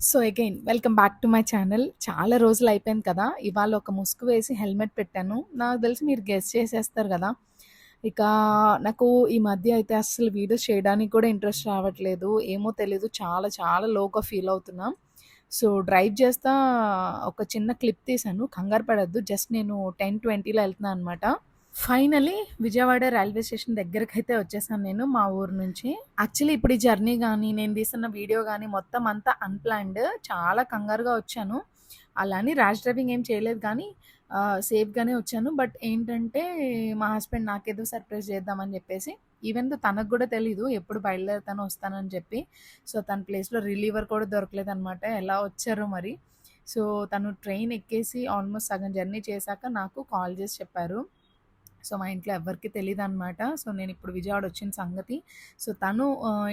So again welcome back to my channel. చాలా రోజులు అయిపోయింది కదా! ఇవాళ ఒక ముసుగు వేసి హెల్మెట్ పెట్టాను. నాకు తెలిసి మీరు గెస్ట్ చేసేస్తారు కదా ఇక నాకు ఈ మధ్య అయితే అసలు వీడియోస్ చేయడానికి కూడా ఇంట్రెస్ట్ రావట్లేదు. ఏమో తెలీదు. చాలా చాలా లోగా ఫీల్ అవుతున్నా. సో డ్రైవ్ చేస్తా ఒక చిన్న క్లిప్ తీశాను. కంగారు పడద్దు జస్ట్ నేను టెన్ ట్వంటీలో వెళ్తున్నాను అనమాట. ఫైనలీ విజయవాడ రైల్వే స్టేషన్ దగ్గరకైతే వచ్చేసాను నేను మా ఊరు నుంచి. యాక్చువల్లీ ఇప్పుడు ఈ జర్నీ కానీ నేను తీసిన వీడియో కానీ మొత్తం అంతా అన్‌ప్లాన్డ్. చాలా కంగారుగా వచ్చాను. అలా అని ర్యాష్ డ్రైవింగ్ ఏం చేయలేదు కానీ సేఫ్‌గానే వచ్చాను. బట్ ఏంటంటే మా హస్బెండ్ నాకేదో సర్ప్రైజ్ చేద్దామని చెప్పేసి ఈవెన్ తనకు కూడా తెలీదు ఎప్పుడు బయలుదేరుతాను వస్తానని చెప్పి. సో తన ప్లేస్‌లో రిలీవర్ కూడా దొరకలేదు అనమాట ఎలా వచ్చారు మరి. సో తను ట్రైన్ ఎక్కేసి ఆల్మోస్ట్ సగం జర్నీ చేశాక నాకు కాల్ చేసి చెప్పారు. సో మా ఇంట్లో ఎవరికి తెలియదు అనమాట సో నేను ఇప్పుడు విజయవాడ వచ్చిన సంగతి. సో తను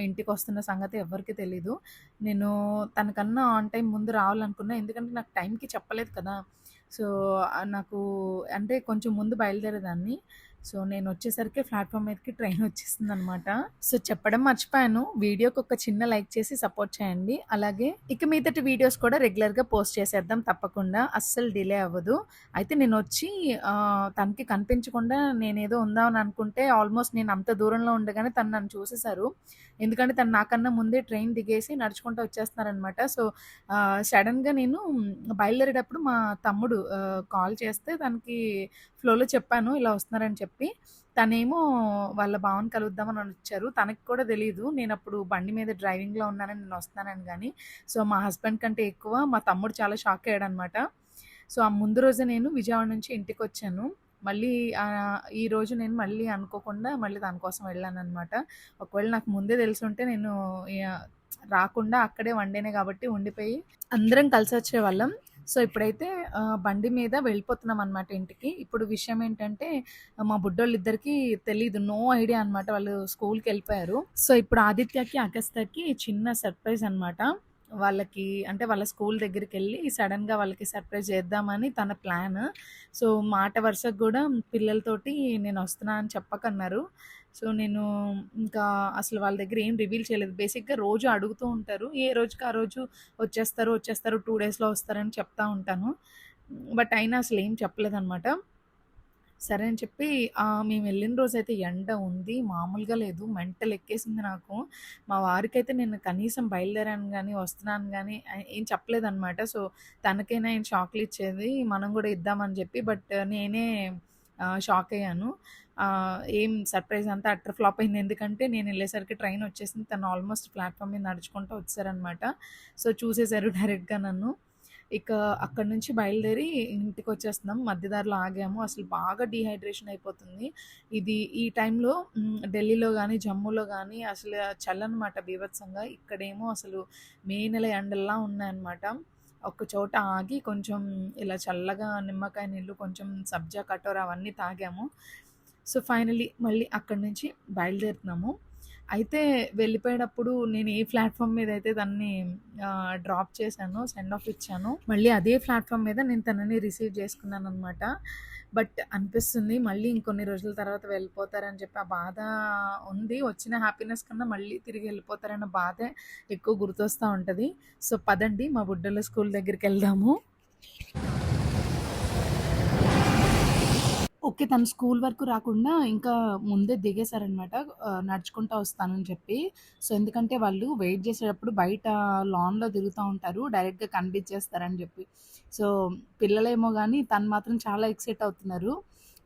ఇంటికి వస్తున్న సంగతి ఎవ్వరికీ తెలీదు. నేను తనకన్నా ఆన్ టైం ముందు రావాలనుకున్నా. ఎందుకంటే నాకు టైంకి చెప్పలేదు కదా! సో నాకు అంటే కొంచెం ముందు బయలుదేరేదాన్ని. సో నేను వచ్చేసరికి ప్లాట్ఫామ్ మీదకి ట్రైన్ వచ్చేసిందనమాట. సో చెప్పడం మర్చిపోయాను. వీడియోకి ఒక చిన్న లైక్ చేసి సపోర్ట్ చేయండి. అలాగే ఇక మీదటి వీడియోస్ కూడా రెగ్యులర్‌గా పోస్ట్ చేసేద్దాం తప్పకుండా. అస్సలు డిలే అవ్వదు. అయితే నేను వచ్చి తనకి కనిపించకుండా నేనేదో ఉందామని అనుకుంటే ఆల్మోస్ట్ నేను అంత దూరంలో ఉండగానే తను నన్ను చూసేసారు. ఎందుకంటే తను నాకన్నా ముందే ట్రైన్ దిగేసి నడుచుకుంటూ వచ్చేస్తున్నారనమాట. సో సడన్గా నేను బయలుదేరేటప్పుడు మా తమ్ముడు కాల్ చేస్తే తనకి ఫ్లోలో చెప్పాను ఇలా వస్తున్నారని చెప్పి. చెప్పి తనేమో వాళ్ళ భావన కలుద్దామని వచ్చారు. తనకి కూడా తెలియదు నేను అప్పుడు బండి మీద డ్రైవింగ్‌లో ఉన్నానని, నేను వస్తున్నానని కానీ సో మా హస్బెండ్ కంటే ఎక్కువ మా తమ్ముడు చాలా షాక్ అయ్యాడనమాట. సో ఆ ముందు రోజే నేను విజయవాడ నుంచి ఇంటికి వచ్చాను మళ్ళీ ఈ రోజు నేను మళ్ళీ అనుకోకుండా మళ్ళీ తన కోసం వెళ్ళాననమాట. ఒకవేళ నాకు ముందే తెలిసి ఉంటే నేను రాకుండా అక్కడే వన్ డేనే కాబట్టి ఉండిపోయి అందరం కలిసి వచ్చేవాళ్ళం సో ఇప్పుడైతే బండి మీద వెళ్ళిపోతున్నాం అనమాట ఇంటికి. ఇప్పుడు విషయం ఏంటంటే మా బుడ్డోళ్ళిద్దరికీ తెలియదు నో ఐడియా అనమాట. వాళ్ళు స్కూల్కి వెళ్ళిపోయారు సో ఇప్పుడు ఆదిత్యకి, అగస్త్యకి చిన్న సర్ప్రైజ్ అనమాట. వాళ్ళకి అంటే వాళ్ళ స్కూల్ దగ్గరికి వెళ్ళి సడన్గా వాళ్ళకి సర్ప్రైజ్ చేద్దామని తన ప్లాన్. సో మాట వరుసకు కూడా పిల్లలతోటి నేను వస్తున్నా అని చెప్పకన్నారు. సో నేను ఇంకా అసలు వాళ్ళ దగ్గర ఏం రివీల్ చేయలేదు. బేసిక్‌గా రోజు అడుగుతూ ఉంటారు. ఏ రోజుకి ఆ రోజు వచ్చేస్తారు, వచ్చేస్తారు టూ డేస్‌లో వస్తారని చెప్తా ఉంటాను. బట్ అయినా ఏం చెప్పలేదన్నమాట సరే అని చెప్పి మేము వెళ్ళిన రోజు రోజైతే ఎండ ఉంది. మామూలుగా లేదు. మెంటల్ ఎక్కేసింది నాకు. మా వారికైతే నేను కనీసం బయలుదేరాను కానీ వస్తున్నాను కానీ ఏం చెప్పలేదన్నమాట సో తనకైనా ఆయన షాక్లు ఇచ్చేది మనం కూడా ఇద్దామని చెప్పి. బట్ నేనే షాక్ అయ్యాను. ఏం సర్ప్రైజ్ అంతా అట్టర్ ఫ్లాప్ అయింది. ఎందుకంటే నేను వెళ్ళేసరికి ట్రైన్ వచ్చేసింది. తను ఆల్మోస్ట్ ప్లాట్ఫామ్ మీద నడుచుకుంటూ వచ్చారనమాట సో చూసేసారు డైరెక్ట్‌గా నన్ను. ఇక అక్కడి నుంచి బయలుదేరి ఇంటికొచ్చేస్తున్నాం. వచ్చేస్తున్నాం మధ్యదారిలో ఆగాము. అసలు బాగా డీహైడ్రేషన్ అయిపోతుంది. ఇది ఈ టైంలో ఢిల్లీలో కానీ జమ్మూలో కానీ అసలు చల్లనమాట బీభత్సంగా. ఇక్కడేమో అసలు మే నెల ఎండల్లా ఉన్నాయన్నమాట. ఒక చోట ఆగి కొంచెం ఇలా చల్లగా నిమ్మకాయ నీళ్ళు, కొంచెం సబ్జా కటోర అవన్నీ తాగాము. సో ఫైనలీ మళ్ళీ అక్కడి నుంచి బయలుదేరుతున్నాము. అయితే వెళ్ళిపోయేటప్పుడు నేను ఏ ప్లాట్ఫామ్ మీద అయితే దాన్ని డ్రాప్ చేశాను సెండ్ ఆఫ్ ఇచ్చాను మళ్ళీ అదే ప్లాట్ఫామ్ మీద నేను తనని రిసీవ్ చేసుకున్నాననమాట. బట్ అనిపిస్తుంది మళ్ళీ ఇంకొన్ని రోజుల తర్వాత వెళ్ళిపోతారని చెప్పి ఆ బాధ ఉంది. వచ్చిన హ్యాపీనెస్ కన్నా మళ్ళీ తిరిగి వెళ్ళిపోతారన్న బాధే ఎక్కువ గుర్తొస్తా ఉంటుంది సో పదండి మా బుడ్డల స్కూల్ దగ్గరికి వెళ్దాము ఓకే. తను స్కూల్ వరకు రాకుండా ఇంకా ముందే దిగేసారనమాట. నడుచుకుంటా వస్తానని చెప్పి. సో ఎందుకంటే వాళ్ళు వెయిట్ చేసేటప్పుడు బయట లాన్‌లో తిరుగుతూ ఉంటారు. డైరెక్ట్‌గా కనిపించేస్తారని చెప్పి. సో పిల్లలేమో కానీ తను మాత్రం చాలా ఎక్సైట్ అవుతున్నారు.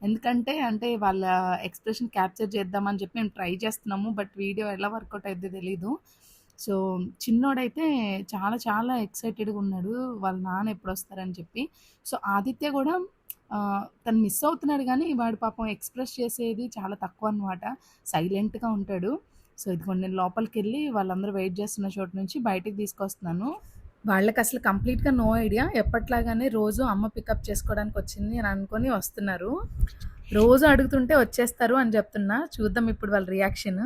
ఎందుకంటే అంటే వాళ్ళ ఎక్స్‌ప్రెషన్ క్యాప్చర్ చేద్దామని చెప్పి మేము ట్రై చేస్తున్నాము. బట్ వీడియో ఎలా వర్కౌట్ అయితే తెలీదు. సో చిన్నోడైతే చాలా చాలా ఎక్సైటెడ్‌గా ఉన్నాడు. వాళ్ళ నాన్న ఎప్పుడొస్తారని చెప్పి. సో ఆదిత్య కూడా తను మిస్ అవుతున్నాడు కానీ వాడు పాపం ఎక్స్‌ప్రెస్ చేసేది చాలా తక్కువ అనమాట సైలెంట్‌గా ఉంటాడు. సో ఇదిగోండి నేను లోపలికి వెళ్ళి వాళ్ళందరూ వెయిట్ చేస్తున్న చోటు నుంచి బయటికి తీసుకొస్తున్నాను. వాళ్ళకి అసలు కంప్లీట్‌గా నో ఐడియా. ఎప్పట్లాగానే రోజు అమ్మ పికప్ చేసుకోవడానికి వచ్చింది అని అనుకొని వస్తున్నారు. రోజు అడుగుతుంటే వచ్చేస్తారు అని చెప్తున్నా. చూద్దాం ఇప్పుడు వాళ్ళ రియాక్షన్.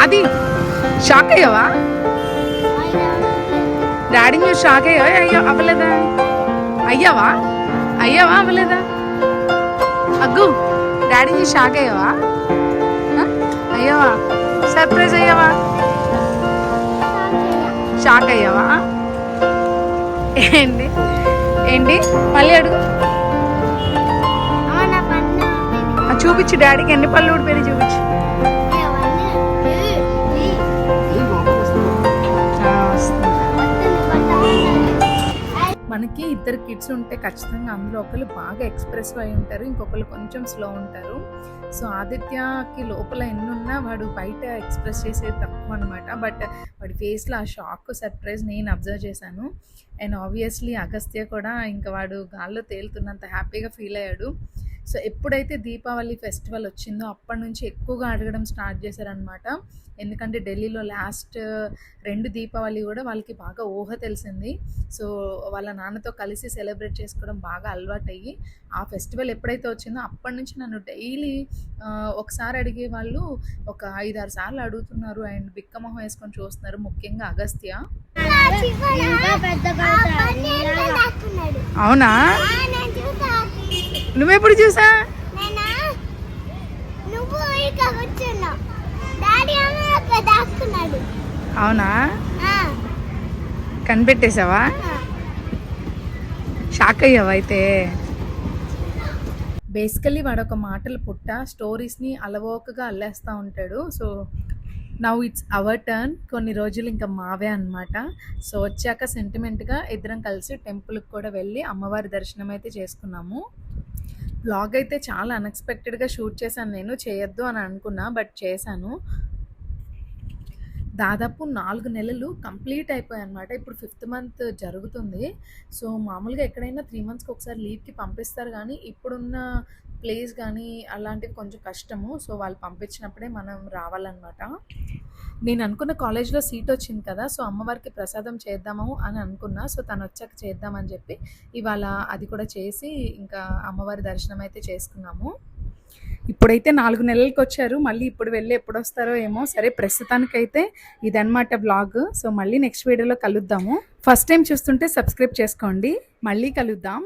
ఆది షాక్ అయ్యావా డాడీ నువ్వు షాక్ అయ్యావా అయ్యో అవ్వలేదా? అయ్యావా? అయ్యావా అవ్వలేదా? అగ్గు డాడీ నువ్వు షాక్ అయ్యావా? అయ్యావా? సర్ప్రైజ్ అయ్యావా? షాక్ అయ్యావా ఏంటి? ఏంటి? మళ్ళీ అడుగు. చూపించు డాడీకి ఎన్ని పళ్ళు ఊడిపోయి చూపించు. మనకి ఇద్దరు కిడ్స్ ఉంటే ఖచ్చితంగా అందులో ఒకరు బాగా ఎక్స్ప్రెసివ్ అయి ఉంటారు ఇంకొకరు కొంచెం స్లో ఉంటారు. సో ఆదిత్యకి లోపల ఎన్నున్నా వాడు బయట ఎక్స్ప్రెస్ చేసేది తక్కువ అనమాట బట్ వాడి ఫేస్లో ఆ షాక్ సర్ప్రైజ్ నేను అబ్జర్వ్ చేశాను. అండ్ ఆబ్వియస్లీ అగస్త్య కూడా ఇంకా వాడు గాల్లో తేలుతున్నంత హ్యాపీగా ఫీల్ అయ్యాడు. సో ఎప్పుడైతే దీపావళి ఫెస్టివల్ వచ్చిందో అప్పటి నుంచి ఎక్కువగా అడగడం స్టార్ట్ చేశారనమాట ఎందుకంటే ఢిల్లీలో లాస్ట్ రెండు దీపావళి కూడా వాళ్ళకి బాగా ఊహ తెలిసింది. సో వాళ్ళ నాన్నతో కలిసి సెలబ్రేట్ చేసుకోవడం బాగా అలవాటు అయ్యి ఆ ఫెస్టివల్ ఎప్పుడైతే వచ్చిందో అప్పటి నుంచి నన్ను డైలీ ఒకసారి అడిగే వాళ్ళు ఒక ఐదారు సార్లు అడుగుతున్నారు అండ్ బిక్కమొహం వేసుకొని చూస్తున్నారు ముఖ్యంగా అగస్త్య. అవునా? నువ్వెప్పుడు చూసా? నువ్వు అక్కడ దాక్కున్నాడు. అవునా? ఆ. షాక్ అయ్యావా అయితే? బేసికలీ వాడు ఒక మాటల పుట్ట స్టోరీస్ని అలవోకగా అల్లేస్తూ ఉంటాడు. So now it's our turn కొన్ని రోజులు ఇంకా మావే అనమాట సో వచ్చాక సెంటిమెంట్గా ఇద్దరం కలిసి టెంపుల్కి కూడా వెళ్ళి అమ్మవారి దర్శనం అయితే చేసుకున్నాము. బ్లాగ్ అయితే చాలా అన్ఎక్స్పెక్టెడ్గా షూట్ చేశాను నేను చేయొద్దు అని అనుకున్నా బట్ చేశాను. దాదాపు నాలుగు నెలలు కంప్లీట్ అయిపోయాయి అనమాట ఇప్పుడు ఫిఫ్త్ మంత్ జరుగుతుంది. సో మామూలుగా ఎక్కడైనా త్రీ మంత్స్కి ఒకసారి లీవ్కి పంపిస్తారు కానీ ఇప్పుడున్న ప్లేస్ కానీ అలాంటివి కొంచెం కష్టము. సో వాళ్ళు పంపించినప్పుడే మనం రావాలన్నమాట. నేను అనుకున్న కాలేజ్లో సీట్ వచ్చింది కదా సో అమ్మవారికి ప్రసాదం చేద్దాము అని అనుకున్నా. సో తను వచ్చాక చేద్దామని చెప్పి ఇవాళ అది కూడా చేసి ఇంకా అమ్మవారి దర్శనం అయితే చేసుకున్నాము. ఇప్పుడైతే నాలుగు నెలలకు వచ్చారు మళ్ళీ ఇప్పుడు వెళ్ళి ఎప్పుడు వస్తారో ఏమో. సరే ప్రస్తుతానికైతే ఇదన్నమాట బ్లాగ్ సో మళ్ళీ నెక్స్ట్ వీడియోలో కలుద్దాము. ఫస్ట్ టైం చూస్తుంటే సబ్స్క్రైబ్ చేసుకోండి. మళ్ళీ కలుద్దాం.